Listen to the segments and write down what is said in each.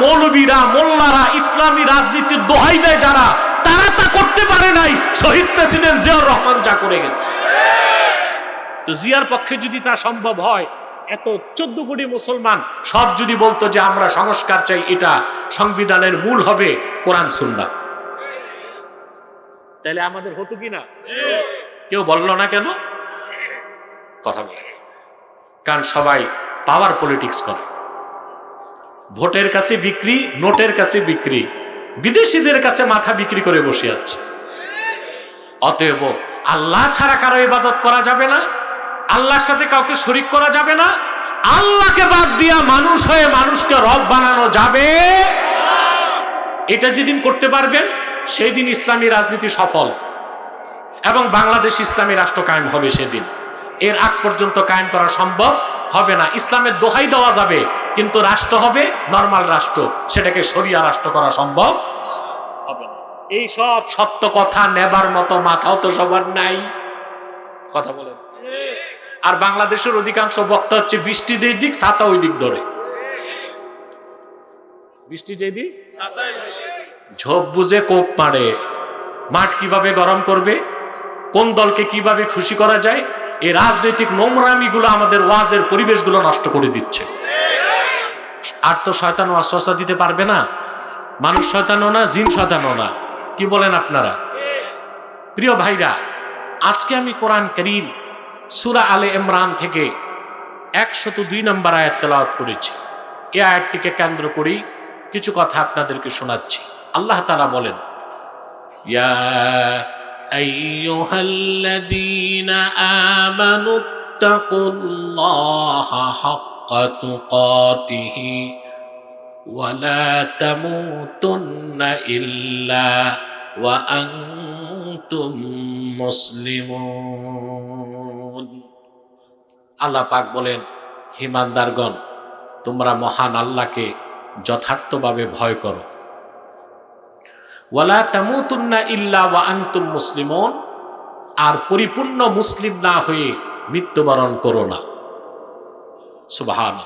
মৌলবীরা, মোল্লারা, ইসলামী রাজনীতির দোহাই দেয় যারা, তারা তা করতে পারে নাই। শহীদ প্রেসিডেন্ট জিয়াউর রহমান যা করে গেছে। তো জিয়ার পক্ষে যদি তা সম্ভব হয়, এত চোদ্দ কোটি মুসলমান, সব যদি বলতো যে আমরা সংস্কার চাই, এটা সংবিধানের মূল হবে কোরআন সুন্না তাহলে আমাদের হতো কি না? কেউ বলল না কেন? কথা বলে। কারণ সবাই পাওয়ার পলিটিক্স করে। ভোটের কাছে বিক্রি, নোটের কাছে বিক্রি, বিদেশিদের কাছে মাথা বিক্রি করে বসে আছে। অতএব আল্লাহ ছাড়া কারও ইবাদত করা যাবে না, আল্লাহর সাথে কাউকে শরিক করা যাবে না, আল্লাহকে বাদ দিয়া মানুষ হয়ে মানুষকে রব বানানো যাবে। এটা যেদিন করতে পারবেন সেই দিন ইসলামী রাজনীতি সফল এবং বাংলাদেশ ইসলামী রাষ্ট্র কায়েম হবে সেদিন। এর আগ পর্যন্ত কায়েম করা সম্ভব হবে না। ইসলামের দোহাই দেওয়া যাবে। কিন্তু রাষ্ট্র হবে নর্মাল রাষ্ট্র। সেটাকে সরিয়া রাষ্ট্র করা সম্ভব হবে না। এই সব সত্য কথা নেবার মতো মাথাও তো সবার নাই। কথা বলেন। আর বাংলাদেশের অধিকাংশ বক্তা হচ্ছে বৃষ্টি যেই দিক, ছাতা ওই দিক ধরে। বৃষ্টি যেই দিক। ঝোপ বুঝে কোপ মারে। মাঠ কীভাবে গরম করবে? কোন দলকে কীভাবে খুশি করা যায়? এই রাজনৈতিক নোংরামিগুলো আমাদের ওয়াজের পরিবেশগুলো নষ্ট করে দিচ্ছে। আর তো শয়তান ওয়াসওয়াসা দিতে পারবে না। মানুষ শয়তানও না, জিন শয়তানও না। কি বলেন আপনারা? প্রিয় ভাইরা, আজকে আমি কোরআন করিম, সুরা আলে ইমরান থেকে একশত দুই নম্বর আয়াত তেলাওয়াত করেছি। এ আয়াতটিকে কেন্দ্র করেই কিছু কথা আপনাদেরকে শোনাচ্ছি। আল্লাহ তাআলা বলেন, ইয়া আইয়ুহাল্লাযীনা আমানু তাকুল্লাহা হাক্কা। তুকাতিহি ওয়ালা তামুতুন্না ইল্লা ওয়া আনতুম মুসলিমুন আল্লাহ পাক বলেন হিমানদারগণ তোমরা মহান আল্লাহকে যথার্থভাবে ভয় করো। ওয়ালা তামুতুন্না ইল্লা ওয়া আনতুম মুসলিমুন, আর পরিপূর্ণ মুসলিম না হয়ে মৃত্যুবরণ করো না। সুবহান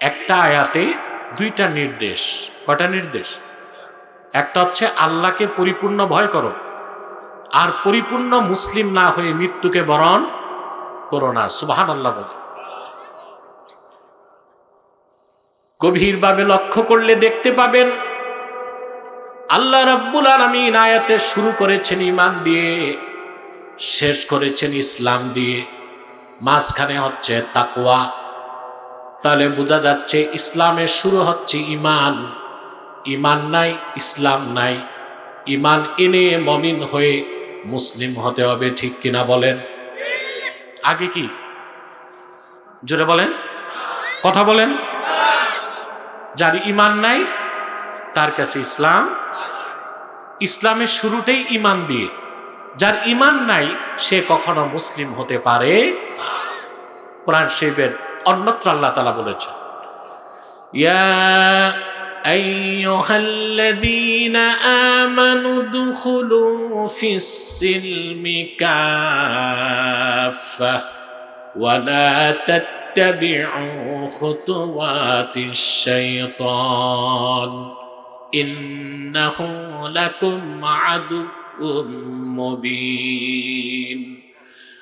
একটা আয়াতে দুইটা নির্দেশ। কটা নির্দেশ? একটা হচ্ছে, আল্লাহকে পরিপূর্ণ ভয় করো। আর পরিপূর্ণ মুসলিম না হয়ে মৃত্যুকে বরণ করো না। সুবহান আল্লাহ বলে। গভীরভাবে লক্ষ্য করলে দেখতে পাবেন, আল্লাহ রাব্বুল আলামিন আয়াতে শুরু করেছেন ইমান দিয়ে, শেষ করেছেন ইসলাম দিয়ে। মাঝখানে হচ্ছে তাকওয়া। তাহলে বোঝা যাচ্ছে ইসলামের শুরু হচ্ছে ইমান ইমান নাই, ইসলাম নাই। ইমান এনে মমিন হয়ে মুসলিম হতে হবে, ঠিক কিনা বলেন? আগে কি? জোরে বলেন। কথা বলেন। যার ইমান নাই, তার কাছে ইসলাম। ইসলামের শুরুটাই ইমান দিয়ে যার ইমান নাই সে কখনো মুসলিম হতে পারে না। কোরআন শরীফের অন্যত্র আল্লাহ তালা বলেছেন ইয়া أيها الذين آمنوا ادخلوا في السلم كافة ولا تتبعوا خطوات الشيطان إنه لكم عدو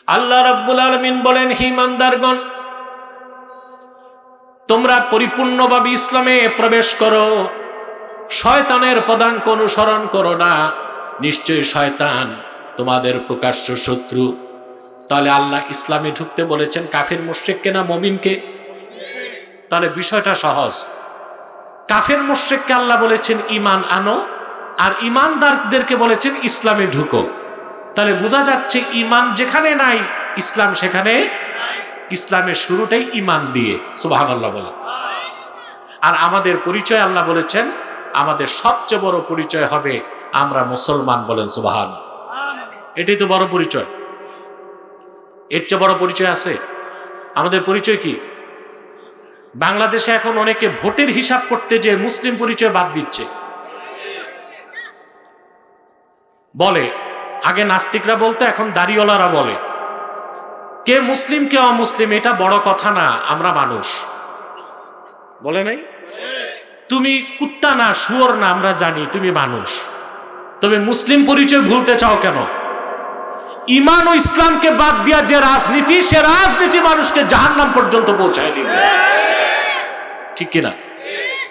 আল্লাহ রাব্বুল আলামিন বলেন, হে ইমানদারগণ, তোমরা পরিপূর্ণভাবে ইসলামে প্রবেশ করো। শয়তানের পদাঙ্ক অনুসরণ করো না। নিশ্চয়ই শয়তান তোমাদের প্রকাশ্য শত্রু। তাহলে আল্লাহ ইসলামে ঢুকতে বলেছেন, কাফের মুশ্রিককে না মমিনকে? তাহলে বিষয়টা সহজ। কাফের মুশ্রিককে আল্লাহ বলেছেন ইমান আনো আর ইমানদারদেরকে বলেছেন, ইসলামে ঢুকো। তাহলে বোঝা যাচ্ছে ইমান যেখানে নাই, ইসলাম সেখানে ইসলামের শুরুটাই ইমান দিয়ে সুবাহান আল্লাহ বলে আর আমাদের পরিচয় আল্লাহ বলেছেন, আমাদের সবচেয়ে বড় পরিচয় হবে আমরা মুসলমান বলেন, সুবাহান। এটাই তো বড় পরিচয়। এর চেয়ে বড় পরিচয় আছে। আমাদের পরিচয় কি? বাংলাদেশে এখন অনেকে ভোটের হিসাব করতে যে মুসলিম পরিচয় বাদ দিচ্ছে। বলে, আগে নাস্তিকরা বলতো, এখন দাড়িওয়ালারা বলে। কে মুসলিম, কে অমুসলিম, এটা বড় কথা না, আমরা মানুষ। বলে নাই? তুমি কুত্তা না, শুয়োর না, আমরা জানি, তুমি মানুষ। তবে মুসলিম পরিচয় ভুলতে চাও কেন? ইমান ও ইসলামকে বাদ দিয়া যে রাজনীতি, সে রাজনীতি মানুষকে জাহান নাম পর্যন্ত পৌঁছায় দিবে। ঠিক কিনা?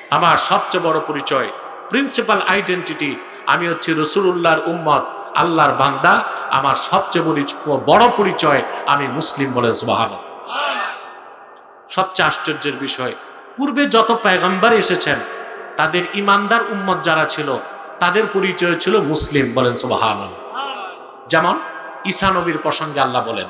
আমার সবচেয়ে বড় পরিচয় প্রিন্সিপাল আইডেন্টিটি আমি হচ্ছে রসুল্লাহর উম্মত, আল্লাহর বান্দা, আমার সবচেয়ে বড় পরিচয় আমি মুসলিম বলে সুবাহান সবচেয়ে আশ্চর্যের বিষয়, পূর্বে যত পেগম্বার এসেছেন, তাদের ইমানদার উম্মত যারা ছিল, তাদের পরিচয় ছিল মুসলিম বলেন সুবাহান যেমন ঈসা নবীর প্রসঙ্গে আল্লাহ বলেন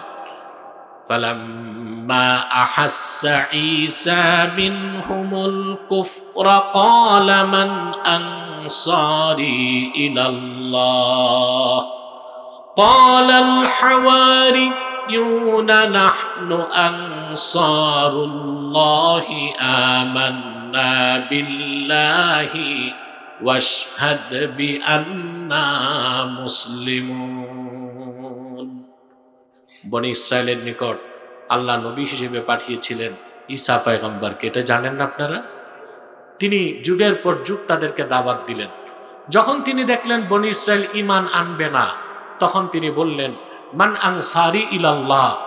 فلما أحس عيسى منهم الكفر قال من أنصاري إلى الله؟ قال الحواريون نحن أنصار الله آمنا بالله واشهد بأننا مسلمون. বনি ইসরায়েলের নিকট আল্লাহ নবী হিসেবে পাঠিয়েছিলেন ঈসা পয়গম্বরকে। এটা জানেন না আপনারা? তিনি যুগের পর যুগ তাদেরকে দাওয়াত দিলেন। যখন তিনি দেখলেন বনি ইসরায়েল ইমান আনবে না, তখন তিনি বললেন, মান আনসারি ইলাল্লাহ,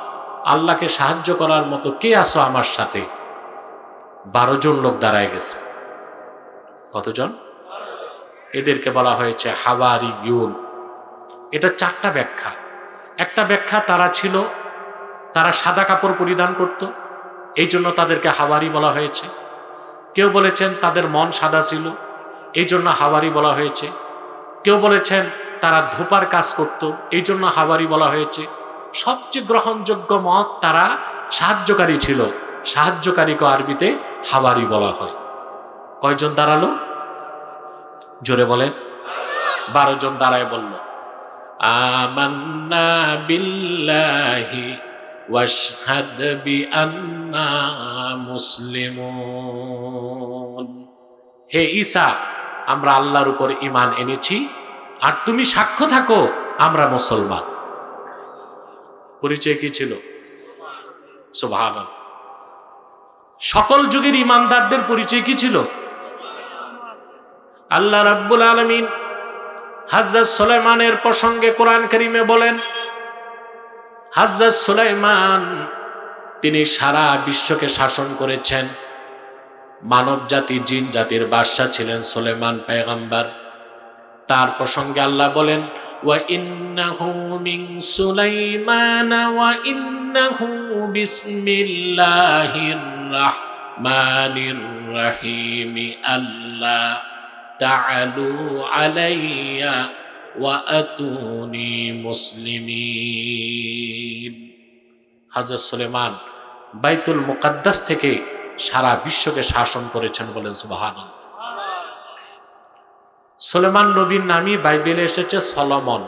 আল্লাহকে সাহায্য করার মতো কে আসো আমার সাথে? বারো জন লোক দাঁড়ায় গেছে। কতজন? এদেরকে বলা হয়েছে হাওয়ারি ইউন এটা চারটা ব্যাখ্যা। একটা ব্যাখ্যা তারা ছিল, তারা সাদা কাপড় পরিধান করত, এই জন্য তাদেরকে হাওয়ারি বলা হয়েছে। কেউ বলেছেন তাদের মন সাদা ছিল, এই জন্য হাওয়ারি বলা হয়েছে। কেউ বলেছেন তারা ধোপার কাজ করত, এই জন্য হাওয়ারি বলা হয়েছে। সবচেয়ে গ্রহণযোগ্য মত তারা সাহায্যকারী ছিল সাহায্যকারীকে আরবিতে হাওয়ারি বলা হয়। কয়জন দাঁড়াল? জোরে বলেন। বারো জন দাঁড়ায় বলল। آمنا بالله واشهد بأننا মুসলিমুন হে ঈসা আমরা আল্লাহর উপর ইমান এনেছি আর তুমি সাক্ষ্য থাকো আমরা মুসলমান পরিচয় কি ছিল সুবহান সকল যুগের ইমানদারদের পরিচয় কি ছিল আল্লাহ রাব্বুল আলামিন হাজরত সুলাইমানের প্রসঙ্গে কোরআন করিমে বলেন হাজরত সুলাইমান, তিনি সারা বিশ্বকে শাসন করেছেন। মানব জাতি জিন জাতির বাদশা ছিলেন সুলেমান পেগম্বর তার প্রসঙ্গে আল্লাহ বলেন, ওয়া ইন্নাহু মিন সুলাইমান ওয়া ইন্নাহু বিসমিল্লাহির রাহমানির রহিম। আলাইয়া ওয়া আতুনি মুসলিমিন হযরত সুলেমান বাইতুল মুকাদ্দাস থেকে সারা বিশ্বকে শাসন করেছেন বলেন সুবহানাল্লাহ। সুলেমান নবীর নামই বাইবেলে এসেছে সলমন।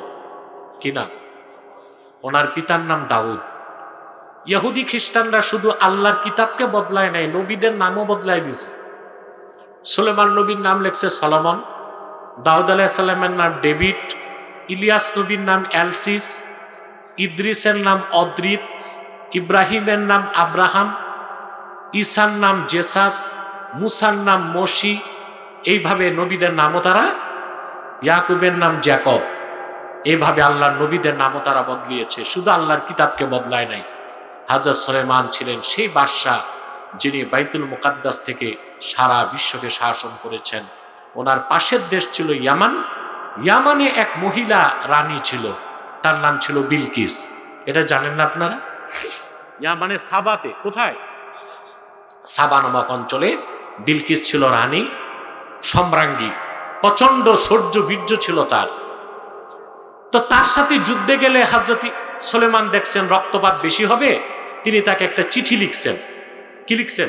কি না ওনার পিতার নাম দাউদ। ইহুদি খ্রিস্টানরা শুধু আল্লাহর কিতাবকে বদলায় নাই, নবীদের নামও বদলায় দিছে। সুলেমান নবীর নাম লেখছে সলমন, দাউদ আলাইসাল্লামের নাম ডেভিড, ইলিয়াস নবীর নাম অ্যালসিস ইদ্রিসের নাম অদ্রিত, ইব্রাহিমের নাম আব্রাহাম, ঈসার নাম জেসাস, মুসার নাম মসি এইভাবে নবীদের নামও তারা, ইয়াকুবের নাম জ্যাকব। এইভাবে আল্লাহর নবীদের নামও তারা বদলিয়েছে, শুধু আল্লাহর কিতাবকে বদলায় নাই। হাজার সলেমান ছিলেন সেই বাদশাহ যিনি বাইতুল মুকাদ্দাস থেকে সারা বিশ্বকে শাসন করেছেন। ওনার পাশের দেশ ছিল ইয়ামান। ইয়ামানে এক মহিলা রানী ছিল তার নাম ছিল বিলকিস। এটা জানেন না আপনারা? ইয়ামানে সাবাতে কোথায়? সাবা নামক অঞ্চলে বিলকিস ছিল রানী সম্রাঙ্গী প্রচণ্ড সৌর্য বীর্য ছিল তার। তো তার সাথে যুদ্ধে গেলে হাজরতি সোলেমান দেখছেন রক্তপাত বেশি হবে তিনি তাকে একটা চিঠি লিখছেন। কি লিখছেন?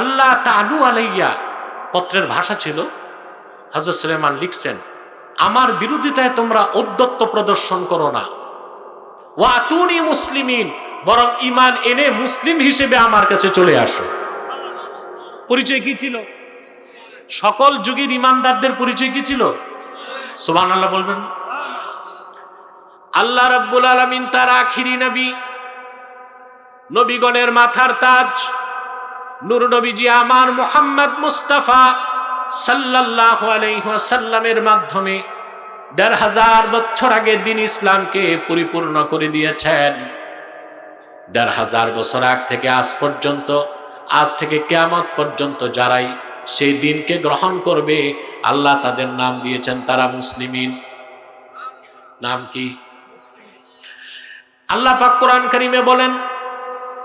আল্লাহ তানু আলাইয়া পত্রের ভাষা ছিল হজরত সুলেমান লিখছেন, আমার বিরোধিতায় তোমরা ঔদ্ধত্য প্রদর্শন করো না। ওয়াতুনি মুসলিমিন, বরং ইমান এনে মুসলিম হিসেবে আমার কাছে চলে আসো। পরিচয় কি ছিল? সকল যুগের ইমানদারদের পরিচয় কি ছিল? সুবহান আল্লাহ বলবেন। আল্লাহ রাব্বুল আলামিন তার আখিরি নবী, নবীগণের মাথার তাজ নূর নবীজি আমার মোহাম্মদ মুস্তাফা সাল্লাল্লাহু আলাইহি মাধ্যমে দেড় হাজার বছর আগে দিন ইসলামকে পরিপূর্ণ করে দিয়েছেন। দেড় হাজার বছর আগ থেকে আজ পর্যন্ত, আজ থেকে কেয়ামত পর্যন্ত যারাই সেই দিনকে গ্রহণ করবে, আল্লাহ তাদের নাম দিয়েছেন তারা মুসলিমিন। নাম কি? আল্লাহ পাক কোরআন কারিমে বলেন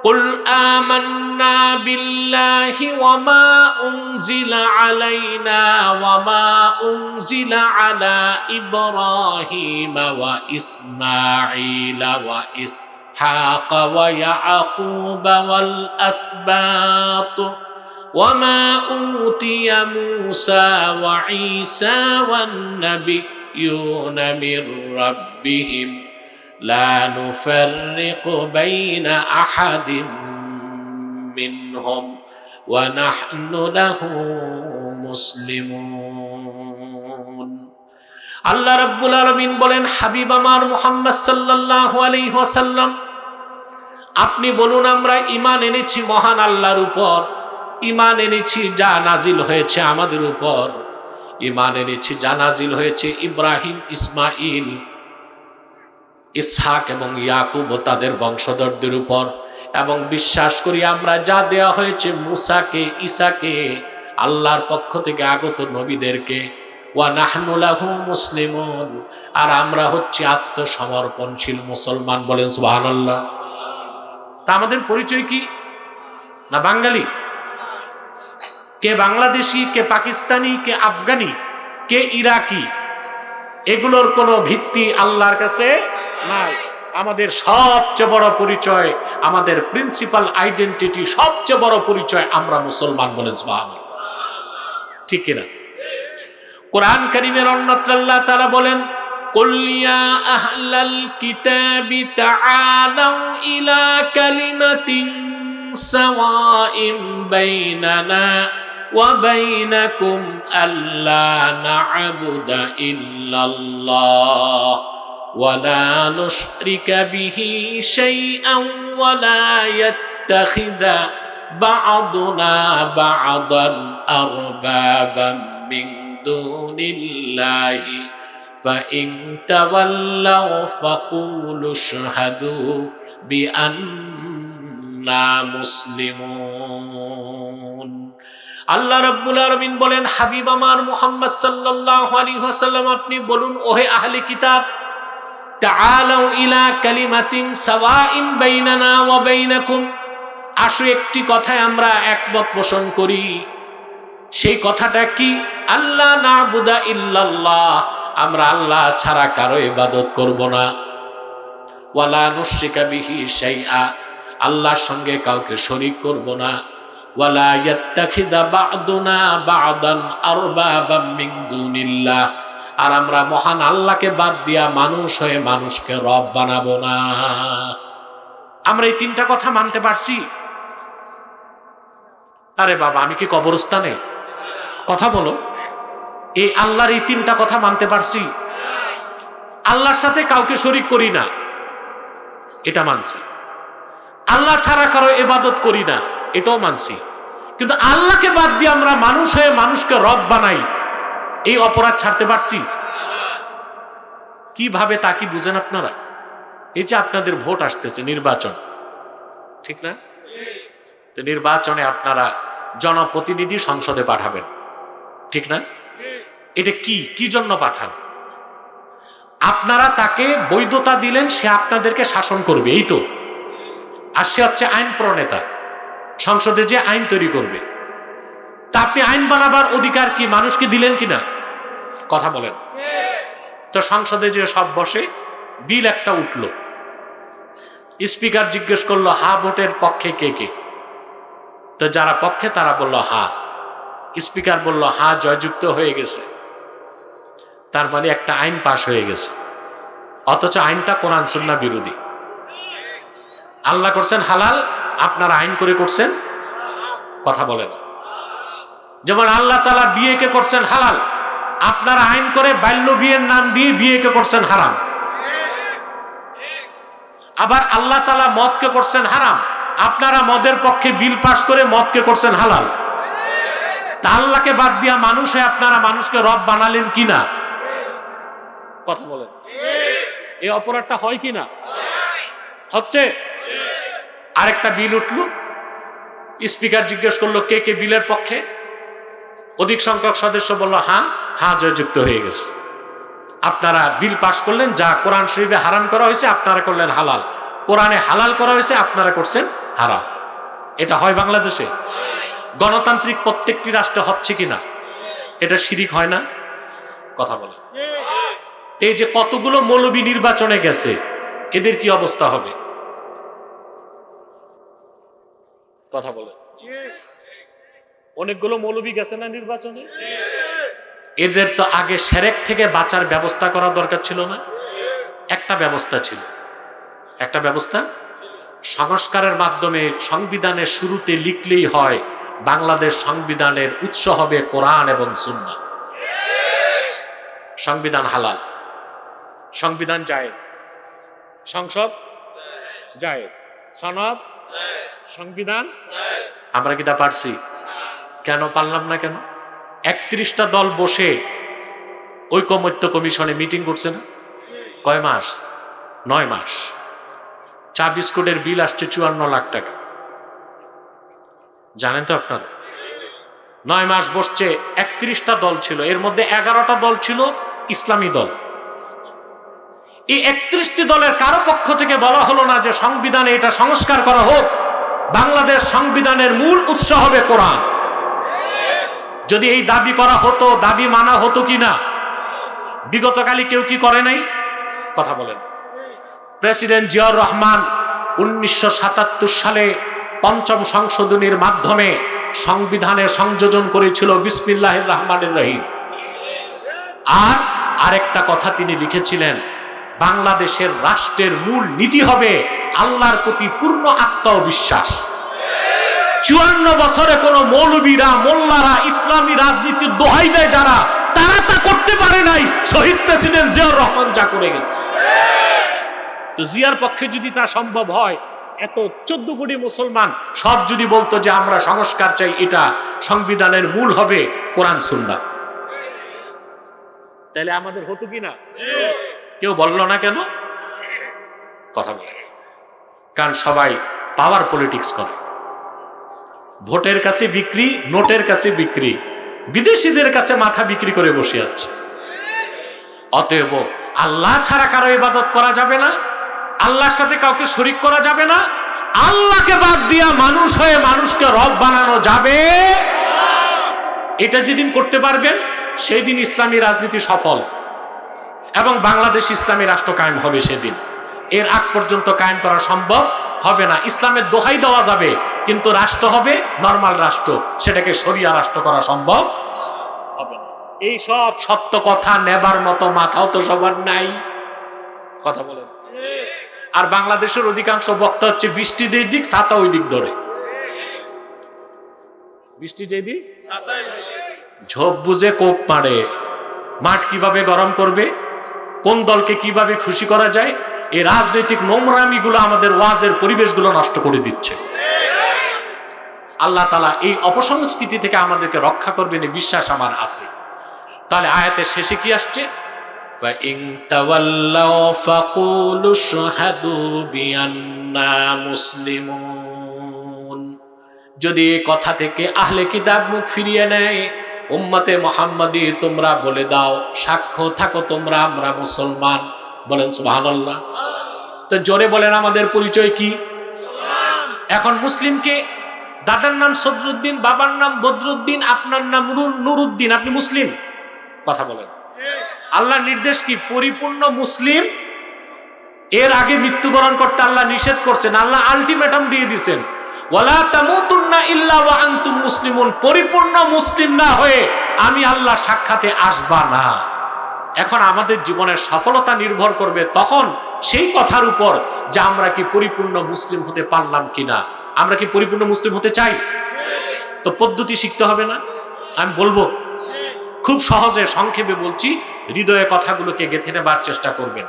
قل آمنا بالله وما أنزل علينا وما أنزل على إبراهيم وإسماعيل وإسحاق ويعقوب والأسباط وما أوتي موسى وعيسى والنبيون من ربهم لا نفرق بين احد منهم ونحن له مسلمون আল্লাহ রাব্বুল আলামিন বলেন হাবিব আমার মুহাম্মদ সাল্লাল্লাহু আলাইহি ওয়াসাল্লাম আপনি বলুন আমরা ঈমান এনেছি মহান আল্লাহর উপর ঈমান এনেছি যা নাজিল হয়েছে আমাদের উপর ঈমান এনেছি যা নাজিল হয়েছে ইব্রাহিম ইসমাইল ইসহাক এবং ইয়াকুব ও তাদের বংশধরদের উপর। এবং বিশ্বাস করি আমরা যা দেওয়া হয়েছে মুসাকে ইসাকে আল্লাহর পক্ষ থেকে আগত নবীদেরকে। ওয়া নাহনুলাহু মুসলিমুন। আর আমরা হচ্ছি আত্মসমর্পণশীল মুসলমান বলেন সুবহানাল্লাহ। তা আমাদের পরিচয় কি? না বাঙালি? কে বাংলাদেশি, কে পাকিস্তানি, কে আফগানি, কে ইরাকি? এগুলোর কোনো ভিত্তি আল্লাহর কাছে নাই আমাদের সবচেয়ে বড় পরিচয় আমাদের প্রিন্সিপাল আইডেন্টিটি সবচেয়ে বড় পরিচয় আমরা মুসলমান বলেন সুবহানাল্লাহ ঠিক কিনা কোরআন কারিমের অন্যত্র আল্লাহ তারা বলেন قل يا أهل الكتاب تعالوا إلى كلمة سواء بيننا وبينكم ألا نعبد إلا الله ولا نشرك به شيئا ولا يتخذ بعضنا بعضا أربابا من دون الله فإن تولوا فقولوا اشهدوا بأننا مسلمون আল্লাহ রাব্বুল আলামিন বলেন হাবিব আমার মুহাম্মদ সাল্লাল্লাহু আলাইহি ওয়াসাল্লাম আপনি বলুন ওহে আহলে কিতাব তাআলাউ ইলা কালিমাতিন সাওয়াইন বাইনানা ওয়া বাইনাকুম। আসো, একটি কথায় আমরা একমত পোষণ করি। সেই কথাটা কি? আল্লাহ না বুদা ইল্লাল্লাহ। আমরা আল্লাহ ছাড়া কারও ইবাদত করব না। ওয়ালা নুশরিকা বিহি শাইআ। আল্লাহর সঙ্গে কাউকে শরীক করব না। ওয়ালা ইয়াত্তাখিদা বা'দুনা বা'দান আরবাবাম মিন দুনিল্লাহ। আর আমরা মহান আল্লাহকে বাদ দিয়া মানুষ হয়ে মানুষকে রব বানাবো না। আমরা এই তিনটা কথা মানতে পারছি? আরে বাবা, আমি কি কবরস্থানে? কথা বলো। এই আল্লাহর এই তিনটা কথা মানতে পারছি? আল্লাহর সাথে কাউকে শরিক করি না। এটা মানছি। আল্লাহ ছাড়া কারও এবাদত করি না, এটাও মানছি। কিন্তু আল্লাহকে বাদ দিয়ে আমরা মানুষ হয়ে মানুষকে রব বানাই এই অপরাধ ছাড়তে পারছি? কীভাবে তা কি বুঝেন আপনারা? এই যে আপনাদের ভোট আসতেছে, নির্বাচন। ঠিক না? নির্বাচনে আপনারা জনপ্রতিনিধি সংসদে পাঠাবেন। ঠিক না? এটা কি? কি জন্য পাঠান? আপনারা তাকে বৈধতা দিলেন, সে আপনাদেরকে শাসন করবে, এই তো। আর সে হচ্ছে আইন প্রণেতা। সংসদে যে আইন তৈরি করবে। তা আপনি আইন বানাবার অধিকার কি মানুষকে দিলেন কিনা? কথা বলেন। তো সংসদে যে সব বসে, বিল একটা উঠল। স্পিকার জিজ্ঞেস করল, হা, ভোটের পক্ষে কে কে? তো যারা পক্ষে, তারা বলল, হা। স্পিকার বলল, হা, জয়যুক্ত হয়ে গেছে। তার মানে একটা আইন পাশ হয়ে গেছে। অথচ আইনটা কোরআন সুন্না বিরোধী। আল্লাহ করছেন হালাল, আপনারা আইন করে করছেন কথা বলে না। যেমন আল্লাহ তালা বিয়েকে করছেন হালাল, আপনারা আইন করে বাল্য বিয়ের নাম দিয়ে বিয়েকে করছেন হারাম। আবার আল্লাহ তালা মদকে করছেন হারাম, আপনারা মদের পক্ষে বিল পাশ করে মদকে করছেন হালাল। তা আল্লাহকে বাদ দিয়া মানুষে আপনারা মানুষকে রব বানালেন কিনা? কথা বলেন। এই অপরাধটা হয় কিনা? হচ্ছে? আরেকটা বিল উঠল, স্পিকার জিজ্ঞেস করল, কে কে বিলের পক্ষে? অধিক সংখ্যক সদস্য বলল হ্যাঁ হ্যাঁ জয়যুক্ত হয়ে গেছে। আপনারা বিল পাশ করলেন, যা কোরআন শরীফে হারাম করা হয়েছে, আপনারা করলেন হালাল। কোরআনে হালাল করা হয়েছে, আপনারা করছেন হারাম। এটা হয় বাংলাদেশে? গণতান্ত্রিক প্রত্যেকটি রাষ্ট্রে হচ্ছে কিনা? এটা শিরিক হয় না? কথা বলে এই যে কতগুলো মৌলবী নির্বাচনে গেছে, এদের কি অবস্থা হবে? কথা বলে অনেকগুলো মৌলবী গেছে না নির্বাচনে? এদের তো আগে সেরেক থেকে বাঁচার ব্যবস্থা করা দরকার ছিল না। একটা ব্যবস্থা ছিল। একটা ব্যবস্থা? সংস্কারের মাধ্যমে সংবিধানের শুরুতে লিখলেই হয় বাংলাদেশ সংবিধানের উৎস হবে কোরআন এবং সুন্না সংবিধান হালাল। সংবিধান জায়েজ। সংসদ? জায়েজ। সনদ? সংবিধান? আমরা কি তা পারছি? কেন পারলাম না কেন? একত্রিশটা দল বসে ঐকমত্য কমিশনে মিটিং করছে না? কয় মাস? নয় মাস। চা বিস্কুটের বিল আসছে চুয়ান্ন লাখ টাকা। জানেন তো আপনারা? নয় মাস বসছে, একত্রিশটা দল ছিল। এর মধ্যে এগারোটা দল ছিল ইসলামী দল। এই একত্রিশটি দলের কারও পক্ষ থেকে বলা হলো না যে সংবিধানে এটা সংস্কার করা হোক। বাংলাদেশ সংবিধানের মূল উৎস হবে কোরআন। যদি এই দাবি করা হতো, দাবি মানা হতো কি না বিগতকালে কেউ কি করে নাই? কথা বলেন। প্রেসিডেন্ট জিয়াউর রহমান উনিশশো সাতাত্তর সালে পঞ্চম সংশোধনীর মাধ্যমে সংবিধানে সংযোজন করেছিল বিসমিল্লাহ রহমানের রহিম। আর আরেকটা কথা তিনি লিখেছিলেন, বাংলাদেশের রাষ্ট্রের মূল নীতি হবে আল্লাহর প্রতি পূর্ণ আস্থা ও বিশ্বাস। চুয়ান্ন বছরে কোন মৌলবীরা, মোল্লারা, ইসলামী রাজনীতির দোহাই দেয় যারা, তারা তা করতে পারে নাই। শহীদ প্রেসিডেন্ট জিয়াউর রহমান যা করে গেছে। তো জিয়ার পক্ষে যদি তা সম্ভব হয়, এত চোদ্দ কোটি মুসলমান, সব যদি বলতো যে আমরা সংস্কার চাই, এটা সংবিধানের মূল হবে কোরআন সুন্না তাহলে আমাদের হতো কি না? কেউ বলল না কেন? কথা বলে। কারণ সবাই পাওয়ার পলিটিক্স করে। ভোটের কাছে বিক্রি, নোটের কাছে বিক্রি, বিদেশিদের কাছে মাথা বিক্রি করে বসে আছে। অতএব আল্লাহ ছাড়া কারও ইবাদত করা যাবে না, আল্লাহর সাথে কাউকে শরিক করা যাবে না, আল্লাহকে বাদ দিয়া মানুষ হয়ে মানুষকে রব বানানো যাবে। এটা যেদিন করতে পারবেন সেই দিন ইসলামী রাজনীতি সফল এবং বাংলাদেশ ইসলামী রাষ্ট্র কায়েম হবে সেদিন। এর আগ পর্যন্ত কায়েম করা সম্ভব হবে না। ইসলামের দোহাই দেওয়া যাবে। কিন্তু রাষ্ট্র হবে নর্মাল রাষ্ট্র। সেটাকে সরিয়া রাষ্ট্র করা সম্ভব হবে না। এই সব সত্য কথা নেবার মতো মাথাও তো সবার নাই। কথা বলেন। আর বাংলাদেশের অধিকাংশ বক্তা হচ্ছে বৃষ্টি যেই দিক, ছাতা ওই দিক ধরে। বৃষ্টি যেই দিক ঝোপ বুঝে কোপ মারে। মাঠ কীভাবে গরম করবে? কোন দলকে কীভাবে খুশি করা যায়? এই রাজনৈতিক নোংরামিগুলো আমাদের ওয়াজের পরিবেশগুলো নষ্ট করে দিচ্ছে। আল্লাহ তালা এই অপসংস্কৃতি থেকে আমাদেরকে রক্ষা করবেন এই বিশ্বাস আমার আছে। তাহলে আয়াতের শেষে কি আসছে? যদি কথা থেকে আহলে কিতাব মুখ ফিরিয়ে নেয় উম্মতে মোহাম্মদ তোমরা বলে দাও সাক্ষ্য থাকো তোমরা আমরা মুসলমান। বলেন সুবহানাল্লাহ। তো জোরে বলেন আমাদের পরিচয় কি? এখন মুসলিমকে দাদার নাম সদরুদ্দিন, বাবার নাম বদরুদ্দিন, আপনার নাম নুরুদ্দিন। আপনি মুসলিম? কথা বলেন। আল্লাহ নির্দেশ কি? পরিপূর্ণ মুসলিম, এর আগে মৃত্যুবরণ করতে আল্লাহ নিষেধ করছেন, আল্লাহ আলটিমেটাম দিয়ে দিছেন। ওয়ালা তামুতুন্না ইল্লা ওয়া আনতুম মুসলিমুন। পরিপূর্ণ মুসলিম না হয়ে আমি আল্লাহ সাক্ষাতে আসবা না। এখন আমাদের জীবনের সফলতা নির্ভর করবে তখন সেই কথার উপর, যে আমরা কি পরিপূর্ণ মুসলিম হতে পারলাম কিনা। আমরা কি পরিপূর্ণ মুসলিম হতে চাই? তো পদ্ধতি শিখতে হবে না। আমি বলব, খুব সহজে সংক্ষেপে বলছি, হৃদয়ে কথাগুলোকে গেঁথে নেবার চেষ্টা করবেন।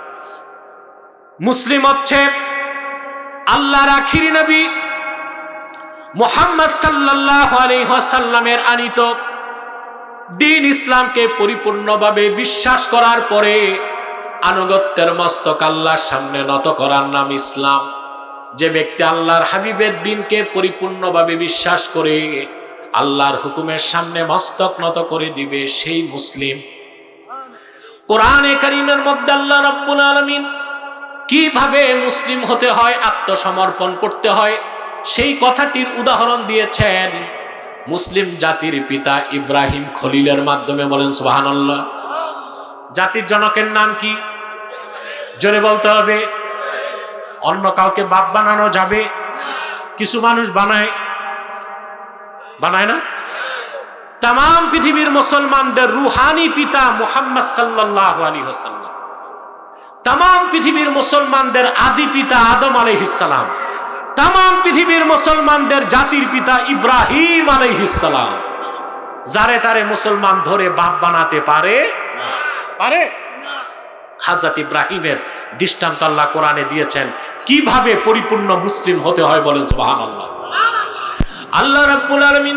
মুসলিম হচ্ছে আল্লাহর আখিরি নবী মোহাম্মদ ওয়াসাল্লামের আনিত দিন ইসলামকে পরিপূর্ণভাবে বিশ্বাস করার পরে আনুগত্যের মস্তক আল্লাহর সামনে নত করার নাম ইসলাম। যে ব্যক্তি আল্লাহর হাবিবের দিনকে পরিপূর্ণভাবে বিশ্বাস করে, আল্লাহর হুকুমের সামনে মস্তক নত করে দিবে সেই মুসলিম। কোরআনে কারিমের মধ্যে আল্লাহ রাব্বুল আলামিন কীভাবে মুসলিম হতে হয়, আত্মসমর্পণ করতে হয়, সেই কথাটির উদাহরণ দিয়েছেন মুসলিম জাতির পিতা ইব্রাহিম খলিলের মাধ্যমে বলেন, সুবহানাল্লাহ। জাতির জনকের নাম কি? জোরে বলতে হবে অন্য কাউকে বাপ বানানো যাবে? কিছু মানুষ বানায়? বানায় না? তাম পৃথিবীর মুসলমানদের রুহানি পিতা মুহাম্মদ সাল্লাহ আলী হোসাল্লাম তাম পৃথিবীর মুসলমানদের আদি পিতা আদম আলহিসাম তাম পৃথিবীর মুসলমানদের জাতির পিতা ইব্রাহিম আলহিসাম যারে তারে মুসলমান ধরে বাপ বানাতে পারে? পারে। হাজরত ইব্রাহিমের দৃষ্টান্ত আল্লাহ কোরআনে দিয়েছেন, কীভাবে পরিপূর্ণ মুসলিম হতে হয় বলেন সুবহানাল্লাহ। আল্লাহ রাব্বুল আলামিন